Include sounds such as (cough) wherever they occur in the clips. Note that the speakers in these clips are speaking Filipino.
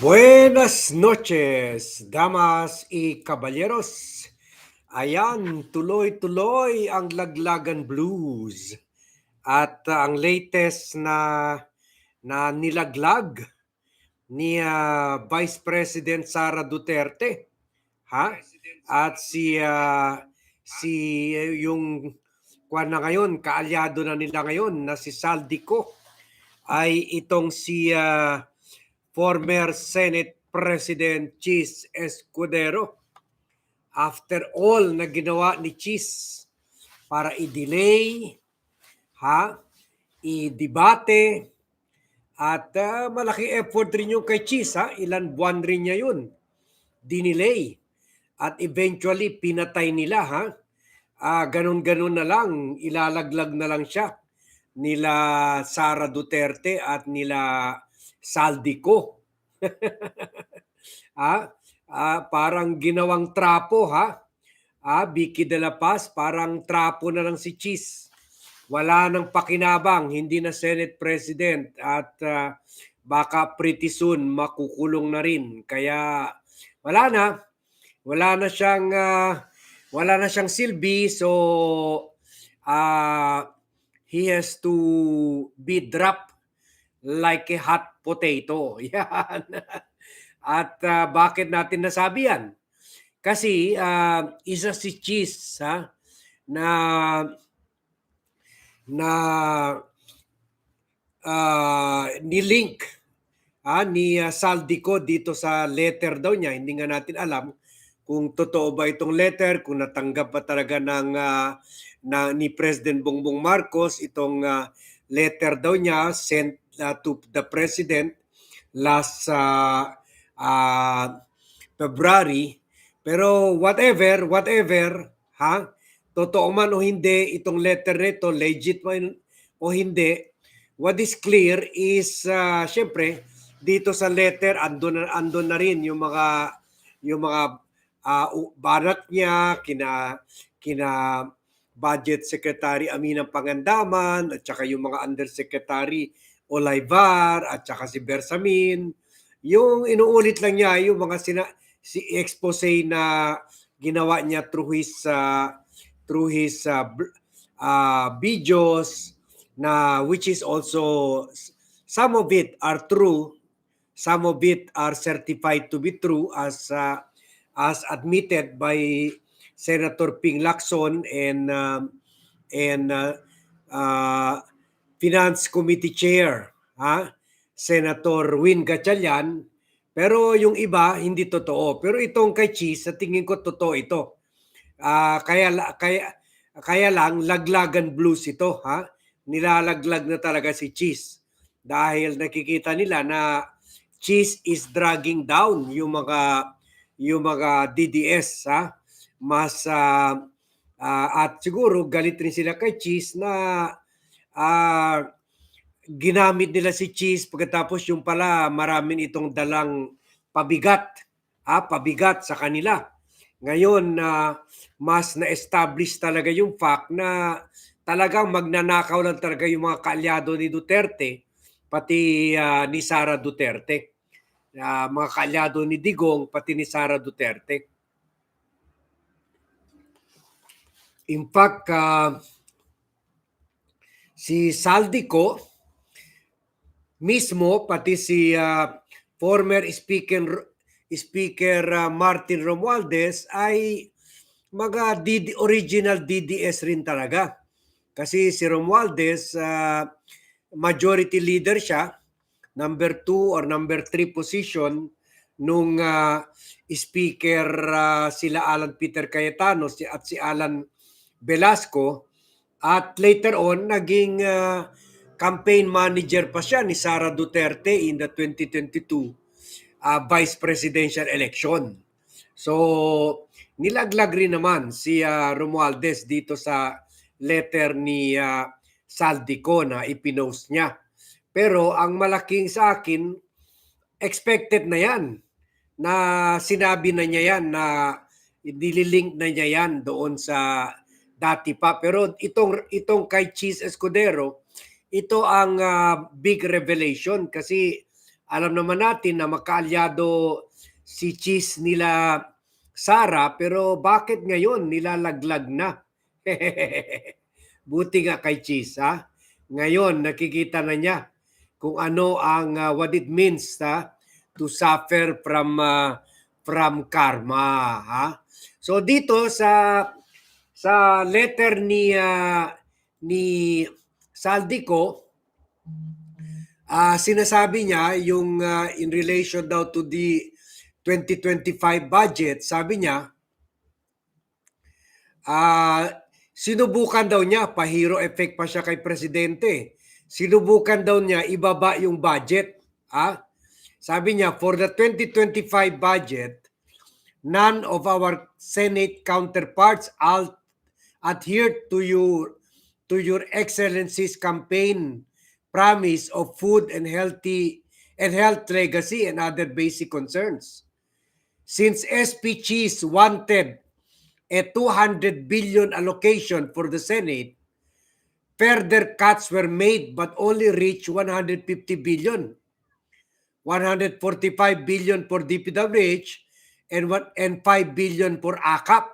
Buenas noches, damas y caballeros. Ayan, tuloy-tuloy ang Laglagan Blues. At uh, ang latest na na nilaglag ni uh, Vice President Sara Duterte. Ha? At si uh, si uh, yung kuan na ngayon, kaalyado na nila ngayon na si Saldico ay itong si uh, former Senate President Cheese Escudero. After all na ginawa ni Cheese para i-delay, ha, i-debate, at uh, malaki effort rin yung kay Cheese, ha? ilan buwan rin niya yun, dinelay. At eventually, pinatay nila, ha? Uh, ganun-ganun na lang, ilalaglag na lang siya nila Sara Duterte at nila Saldico. (laughs) ah, ah, parang ginawang trapo ha. Ah, Vicky de la Paz, parang trapo na lang si Cheese. Wala nang pakinabang, hindi na Senate President at uh, baka pretty soon makukulong na rin. Kaya wala na. Wala na siyang uh, wala na siyang silbi so uh, he has to be dropped like a hot potato. (laughs) Yan. At uh, bakit natin nasabi yan? Kasi uh, isa si Cheese ha, na na uh, ah, ni uh, Saldico dito sa letter daw niya. Hindi nga natin alam kung totoo ba itong letter, kung natanggap ba talaga ng uh, na ni President Bongbong Marcos itong uh, letter daw niya sent uh, to the president last uh, uh, February. Pero whatever, whatever, ha? Totoo man o hindi itong letter nito, legit man o hindi, what is clear is uh, syempre dito sa letter andon na andon na rin yung mga yung mga uh, barat niya kina kina Budget Secretary Aminang Pangandaman at saka yung mga Undersecretary Olaivar at saka si Bersamin. Yung inuulit lang niya yung mga sina, si expose na ginawa niya through his uh, through his uh, uh, videos na which is also some of it are true some of it are certified to be true as uh, as admitted by Senator Ping Lacson and uh, and uh, uh, Finance Committee Chair, ha? Senator Win Gatchalian, pero yung iba hindi totoo. Pero itong kay Cheese, sa tingin ko totoo ito. Uh, kaya kaya kaya lang laglagan blues ito, ha? Nilalaglag na talaga si Cheese dahil nakikita nila na Cheese is dragging down yung mga yung mga DDS, ha? Mas uh, uh, at siguro galit rin sila kay Cheese na uh, ginamit nila si Cheese pagkatapos yung pala maraming itong dalang pabigat, ah, pabigat sa kanila. Ngayon na uh, mas na-establish talaga yung fact na talagang magnanakaw lang talaga yung mga kaalyado ni Duterte pati uh, ni Sara Duterte. Uh, mga kaalyado ni Digong pati ni Sara Duterte. In fact, uh, si Saldico mismo pati si uh, former speaker speaker uh, Martin Romualdez ay mga DD, original DDS rin talaga. Kasi si Romualdez uh, majority leader siya, number 2 or number 3 position nung uh, speaker uh, sila Alan Peter Cayetano at si Alan Velasco at later on, naging uh, campaign manager pa siya ni Sara Duterte in the 2022 uh, vice presidential election. So, nilaglag rin naman si uh, Romualdez dito sa letter ni uh, Saldico na ipinost niya. Pero ang malaking sa akin, expected na yan na sinabi na niya yan na nililink na niya yan doon sa dati pa. Pero itong itong kay Cheese Escudero, ito ang uh, big revelation kasi alam naman natin na makaalyado si Cheese nila Sara, pero bakit ngayon nilalaglag na? (laughs) Buti nga kay Cheese, ha? Ngayon, nakikita na niya kung ano ang uh, what it means ha, to suffer from uh, from karma ha so dito sa sa letter ni uh, ni Saldico uh, sinasabi niya yung uh, in relation daw to the 2025 budget sabi niya uh, sinubukan daw niya pa-hero effect pa siya kay presidente sinubukan daw niya ibaba yung budget. Ah? Sabi niya, for the 2025 budget, none of our Senate counterparts all adhere to your to your excellency's campaign promise of food and healthy and health legacy and other basic concerns. Since SP Cheese wanted a 200 billion allocation for the Senate, Further cuts were made but only reached 150 billion. 145 billion for DPWH and what and 5 billion for AKAP.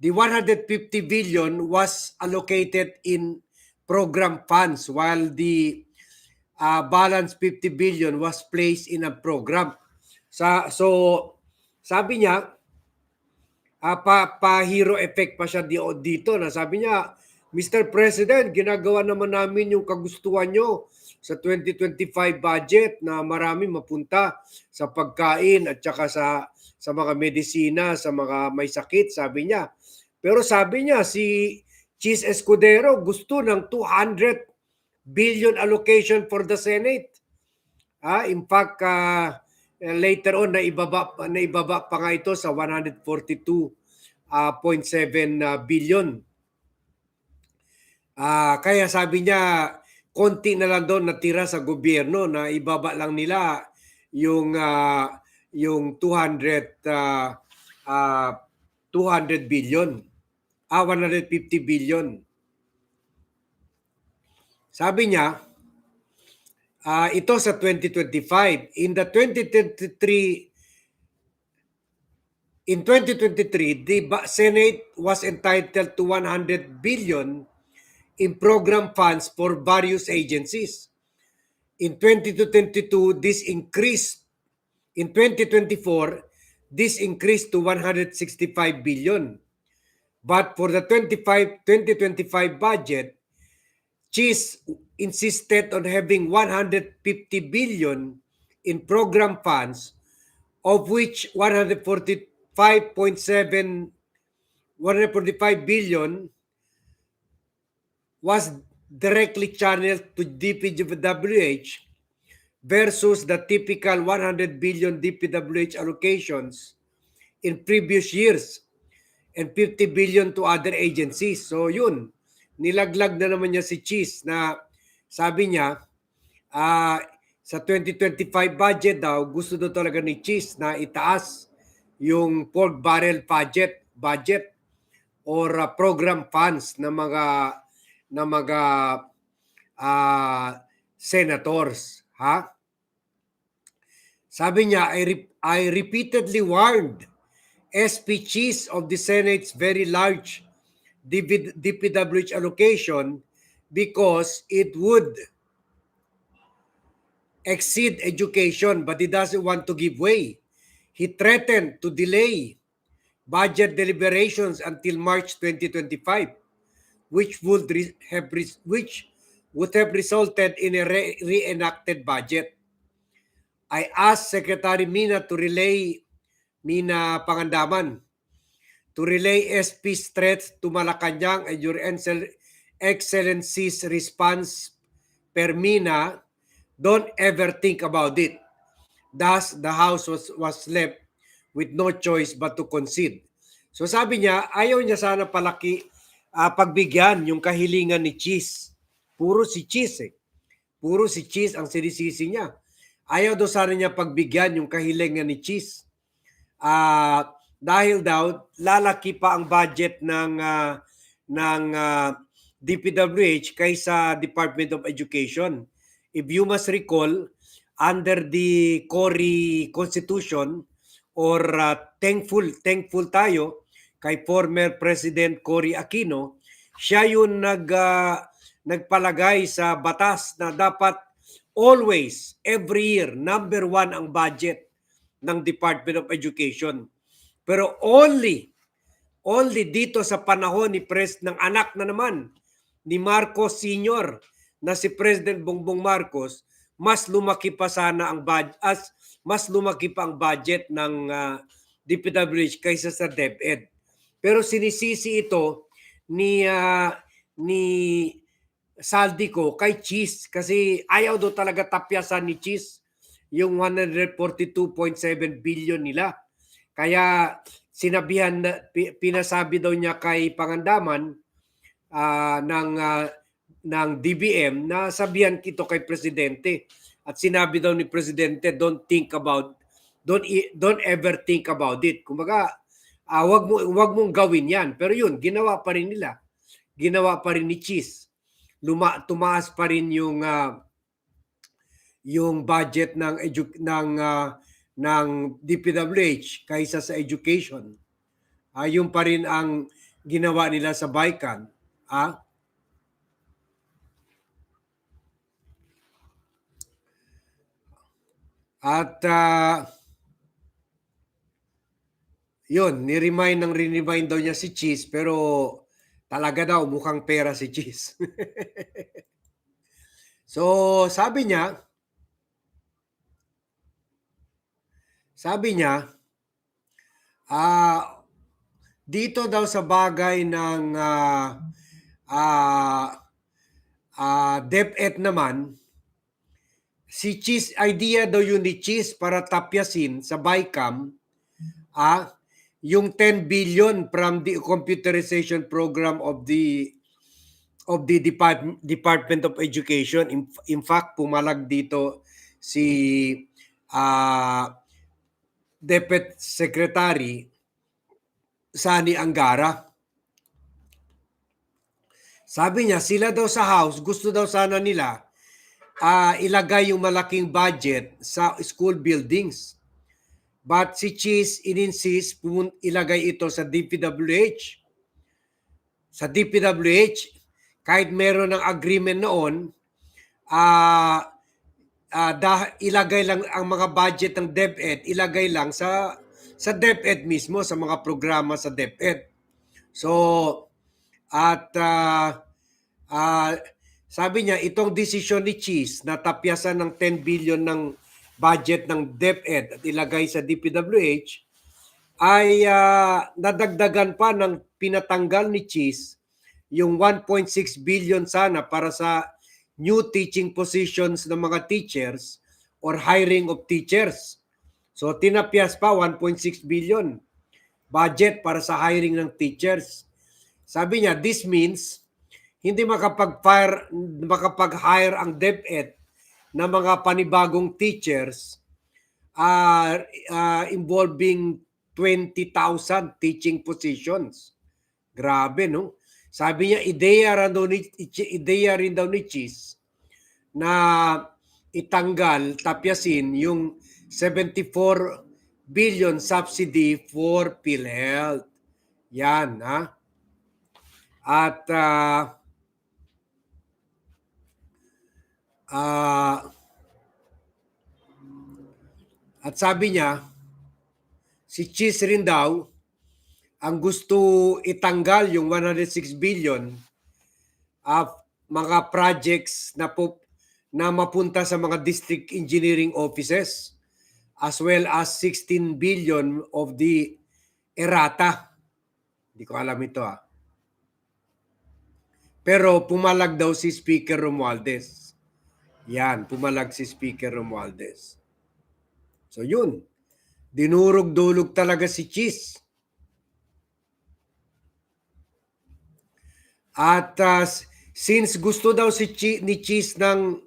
The 150 billion was allocated in program funds while the uh, balance 50 billion was placed in a program. Sa so sabi niya uh, pa, pa hero effect pa siya dito na sabi niya Mr. President, ginagawa naman namin yung kagustuhan nyo sa 2025 budget na marami mapunta sa pagkain at saka sa sa mga medisina, sa mga may sakit, sabi niya. Pero sabi niya si Cheese Escudero gusto ng 200 billion allocation for the Senate. Ah, in fact, uh, later on na ibaba na ibaba pa nga ito sa 142.7 uh, billion Ah, kaya sabi niya konti na lang doon natira sa gobyerno na ibaba lang nila yung uh, yung 200 uh, uh, 200 billion ah 150 billion sabi niya uh, ito sa 2025 in the 2023 in 2023 the Senate was entitled to 100 billion in program funds for various agencies. In 2022, this increased. In 2024, this increased to 165 billion. But for the 25, 2025 budget, Cheese insisted on having 150 billion in program funds, of which 145.7 145 billion was directly channeled to DPWH versus the typical 100 billion DPWH allocations in previous years and 50 billion to other agencies. So yun, nilaglag na naman niya si Cheese na sabi niya uh, sa 2025 budget daw gusto daw talaga ni Cheese na itaas yung pork barrel budget budget or uh, program funds ng mga na mga uh, senators, ha? Sabi niya, I, re- I repeatedly warned SPGs of the Senate's very large DPWH allocation because it would exceed education, but he doesn't want to give way. He threatened to delay budget deliberations until March 2025 which would have which would have resulted in a re- reenacted budget. I asked Secretary Mina to relay Mina Pangandaman to relay SP's threats to Malacanang and your Excellency's response per Mina, don't ever think about it. Thus, the House was, was left with no choice but to concede. So sabi niya, ayaw niya sana palaki uh, pagbigyan yung kahilingan ni Cheese. Puro si Cheese eh. Puro si Cheese ang sinisisi niya. Ayaw daw sana niya pagbigyan yung kahilingan ni Cheese. Uh, dahil daw lalaki pa ang budget ng uh, ng uh, DPWH kaysa Department of Education. If you must recall, under the Cory Constitution or uh, thankful thankful tayo kay former President Cory Aquino, siya yung nag uh, nagpalagay sa batas na dapat always every year number one ang budget ng Department of Education. Pero only only dito sa panahon ni Pres ng anak na naman ni Marcos Sr. na si President Bongbong Marcos, mas lumaki pa sana ang budget as mas lumaki pa ang budget ng uh, DPWH kaysa sa DepEd. Pero sinisisi ito ni uh, ni Saldico kay Cheese kasi ayaw daw talaga tapyasan ni Cheese yung 142.7 billion nila. Kaya sinabihan pinasabi daw niya kay Pangandaman uh, ng uh, ng DBM na sabihan kito kay presidente at sinabi daw ni presidente don't think about don't don't ever think about it. Kumaga uh, wag mo wag mong gawin 'yan. Pero yun, ginawa pa rin nila. Ginawa pa rin ni Cheese. Luma, tumaas pa rin yung uh, yung budget ng edu- ng uh, ng DPWH kaysa sa education. Uh, yung pa rin ang ginawa nila sa Baikan. Ah? At uh, yun, ni-remind ng re-remind daw niya si Cheese pero talaga daw mukhang pera si Cheese. (laughs) so, sabi niya, sabi niya, ah, dito daw sa bagay ng uh, uh, uh, DepEd naman, si Cheese, idea daw yun ni Cheese para tapyasin sa BICAM, ah, yung 10 billion from the computerization program of the of the Depart- Department of Education. In, in fact, pumalag dito si uh, DepEd Secretary Sani Angara. Sabi niya, sila daw sa House, gusto daw sana nila uh, ilagay yung malaking budget sa school buildings. But si Cheese ininsist ilagay ito sa DPWH. Sa DPWH, kahit meron ng agreement noon, uh, uh, dah, ilagay lang ang mga budget ng DepEd, ilagay lang sa sa DepEd mismo, sa mga programa sa DepEd. So, at uh, uh, sabi niya, itong desisyon ni Cheese na tapyasan ng 10 billion ng budget ng DepEd at ilagay sa DPWH ay uh, nadagdagan pa ng pinatanggal ni Cheese yung 1.6 billion sana para sa new teaching positions ng mga teachers or hiring of teachers. So tinapyas pa 1.6 billion budget para sa hiring ng teachers. Sabi niya, this means hindi makapag-fire, makapag-hire ang DepEd na mga panibagong teachers uh, uh, involving 20,000 teaching positions. Grabe, no? Sabi niya, ideya rin ni, ideya rin daw ni Cheese na itanggal, tapyasin yung 74 billion subsidy for PhilHealth. Yan, ha? At uh, Uh, at sabi niya, si Cheese rin daw, ang gusto itanggal yung 106 billion of mga projects na po na mapunta sa mga district engineering offices as well as 16 billion of the errata. Hindi ko alam ito ah. Pero pumalag daw si Speaker Romualdez. Yan, pumalag si Speaker Romualdez. So yun, dinurog-dulog talaga si Cheese. At uh, since gusto daw si Cheese, ni Cheese ng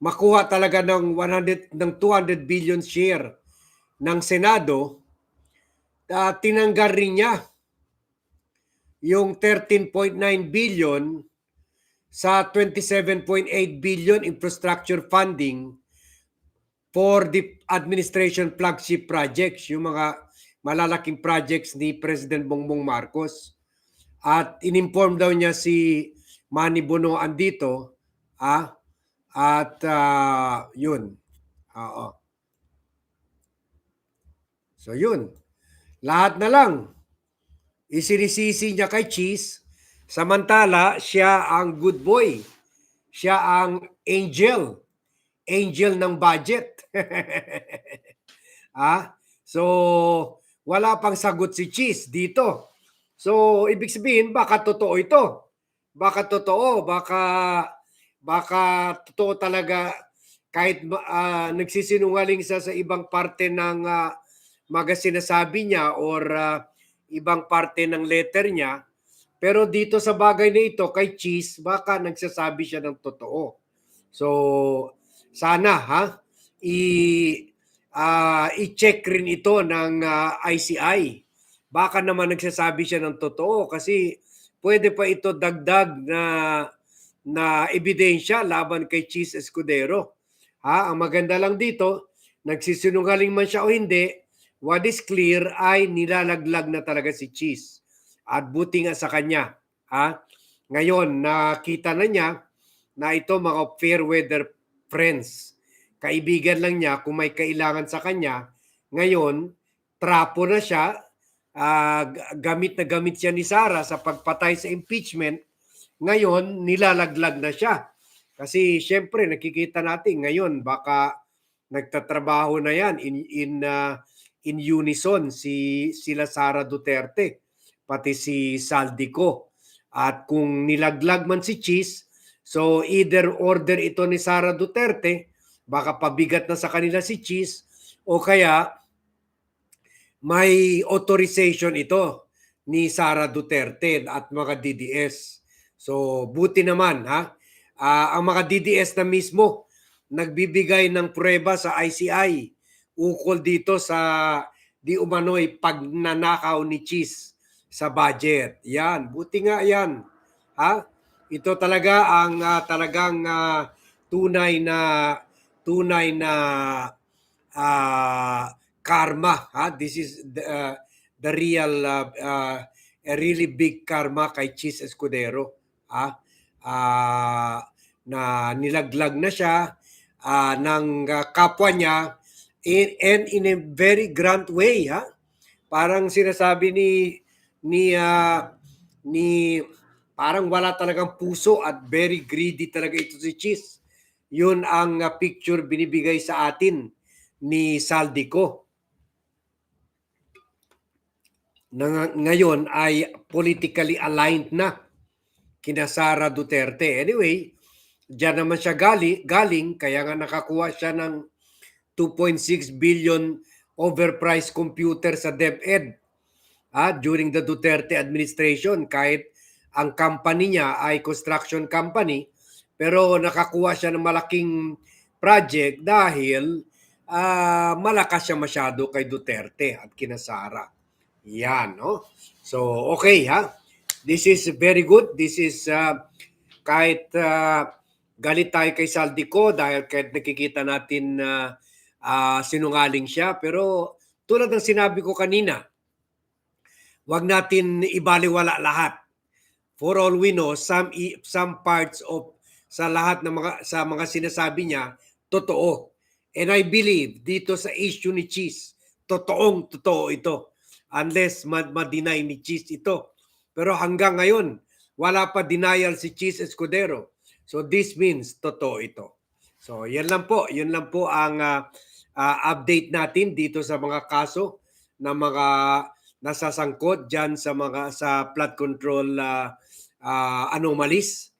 makuha talaga ng 100 ng 200 billion share ng Senado, uh, tinanggal rin niya yung 13.9 billion sa 27.8 billion infrastructure funding for the administration flagship projects, yung mga malalaking projects ni President Bongbong Marcos. At ininform daw niya si Manny Bono andito, ah, at ah, yun. Oo. So yun. Lahat na lang. Isinisisi niya kay Cheese. Samantala, siya ang good boy. Siya ang angel. Angel ng budget. (laughs) ah, so wala pang sagot si Cheese dito. So ibig sabihin baka totoo ito. Baka totoo, baka baka totoo talaga kahit uh, nagsisinungaling sa sa ibang parte ng uh, mga sinasabi niya or uh, ibang parte ng letter niya. Pero dito sa bagay na ito, kay Cheese, baka nagsasabi siya ng totoo. So, sana ha, i, uh, i-check rin ito ng uh, ICI. Baka naman nagsasabi siya ng totoo kasi pwede pa ito dagdag na na ebidensya laban kay Cheese Escudero. Ha, ang maganda lang dito, nagsisinungaling man siya o hindi, what is clear ay nilalaglag na talaga si Cheese. At buti nga sa kanya. Ha? Ngayon, nakita na niya na ito mga fair weather friends. Kaibigan lang niya kung may kailangan sa kanya. Ngayon, trapo na siya. Uh, gamit na gamit siya ni Sara sa pagpatay sa impeachment. Ngayon, nilalaglag na siya. Kasi syempre nakikita natin ngayon baka nagtatrabaho na yan in in uh, in unison si sila Sara Duterte pati si Saldico. At kung nilaglag man si Cheese, so either order ito ni Sara Duterte, baka pabigat na sa kanila si Cheese o kaya may authorization ito ni Sara Duterte at mga DDS. So buti naman ha uh, ang mga DDS na mismo nagbibigay ng prueba sa ICI ukol dito sa di umano'y pagnanakaw ni Cheese sa budget. Yan, buti nga yan. Ha? Ito talaga ang uh, talagang uh, tunay na tunay na uh, karma. Ha? This is the, uh, the real uh, uh, a really big karma kay Cheese Escudero. Ha? uh, na nilaglag na siya uh, ng uh, kapwa niya in, and in a very grand way ha parang sinasabi ni ni uh, ni parang wala talagang puso at very greedy talaga ito si Cheese yun ang uh, picture binibigay sa atin ni Saldico na ngayon ay politically aligned na kina Sara Duterte. Anyway, diyan naman siya gali, galing, kaya nga nakakuha siya ng 2.6 billion overpriced computer sa DepEd ah, during the Duterte administration kahit ang company niya ay construction company pero nakakuha siya ng malaking project dahil uh, malakas siya masyado kay Duterte at kina Sara. Yan, no? So, okay ha. This is very good. This is uh, kahit uh, galit tayo kay Saldico dahil kahit nakikita natin na uh, uh, sinungaling siya. Pero tulad ng sinabi ko kanina, wag natin ibaliwala lahat. For all we know, some some parts of sa lahat ng mga sa mga sinasabi niya totoo. And I believe dito sa issue ni Cheese, totoong totoo ito. Unless ma-deny ni Cheese ito. Pero hanggang ngayon, wala pa denial si Cheese Escudero. So this means totoo ito. So yan lang po, yun lang po ang uh, uh, update natin dito sa mga kaso na mga nasasangkot diyan sa mga sa flood control uh, uh, anomalies.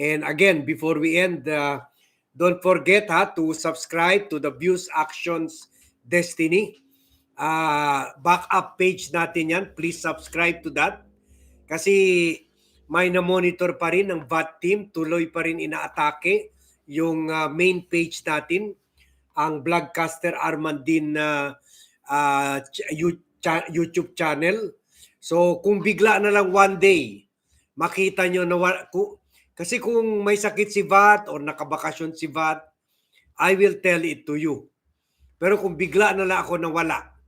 And again, before we end, uh, don't forget ha to subscribe to the Views Actions Destiny. Uh, backup page natin yan. Please subscribe to that. Kasi may na-monitor pa rin ng VAT team, tuloy pa rin inaatake yung uh, main page natin, ang Vlogcaster Armandin uh, uh, YouTube channel. So kung bigla na lang one day, makita nyo na kasi kung may sakit si VAT or nakabakasyon si VAT, I will tell it to you. Pero kung bigla na lang ako nawala,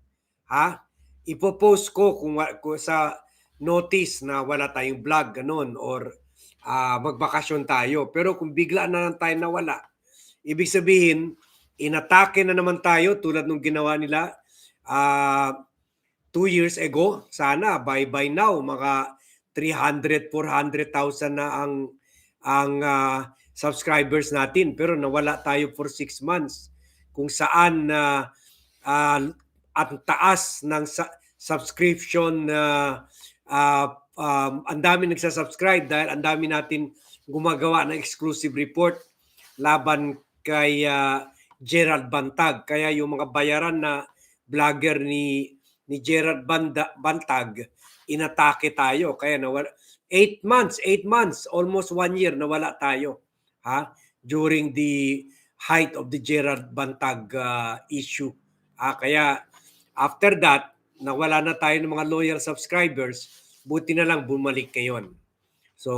ha? Ipo-post ko kung, kung sa notice na wala tayong vlog ganun or ah, magbakasyon tayo. Pero kung bigla na lang tayo nawala, ibig sabihin inatake na naman tayo tulad nung ginawa nila ah, two years ago. Sana by by now mga 300 400,000 na ang ang ah, subscribers natin pero nawala tayo for six months kung saan na ah, at taas ng sa- subscription na ah, um, ang dami nagsasubscribe dahil ang dami natin gumagawa ng exclusive report laban kay ah, Gerald Bantag. Kaya yung mga bayaran na vlogger ni ni Gerald Banda, Bantag, inatake tayo. Kaya nawala, eight months, eight months, almost one year nawala tayo. Ha? During the height of the Gerald Bantag ah, issue. Ah, kaya after that, nawala na tayo ng mga loyal subscribers, buti na lang bumalik ngayon. So,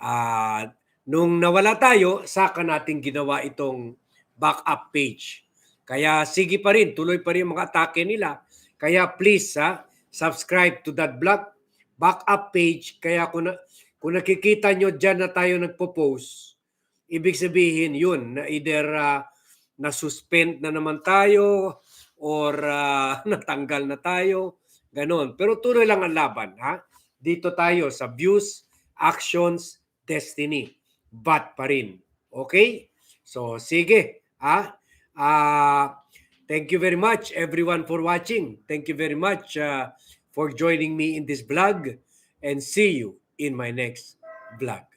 ah nung nawala tayo, saka natin ginawa itong backup page. Kaya sige pa rin, tuloy pa rin mga atake nila. Kaya please, ha, subscribe to that blog backup page. Kaya kung, na, kung nakikita nyo dyan na tayo nagpo-post, ibig sabihin yun, na either ah, na-suspend na naman tayo or ah, (laughs) natanggal na tayo. Ganon. Pero tuloy lang ang laban. Ha? Dito tayo sa views, actions, destiny. Bat pa rin. Okay? So, sige. Ha? Ah, thank you very much everyone for watching. Thank you very much ah, for joining me in this vlog and see you in my next vlog.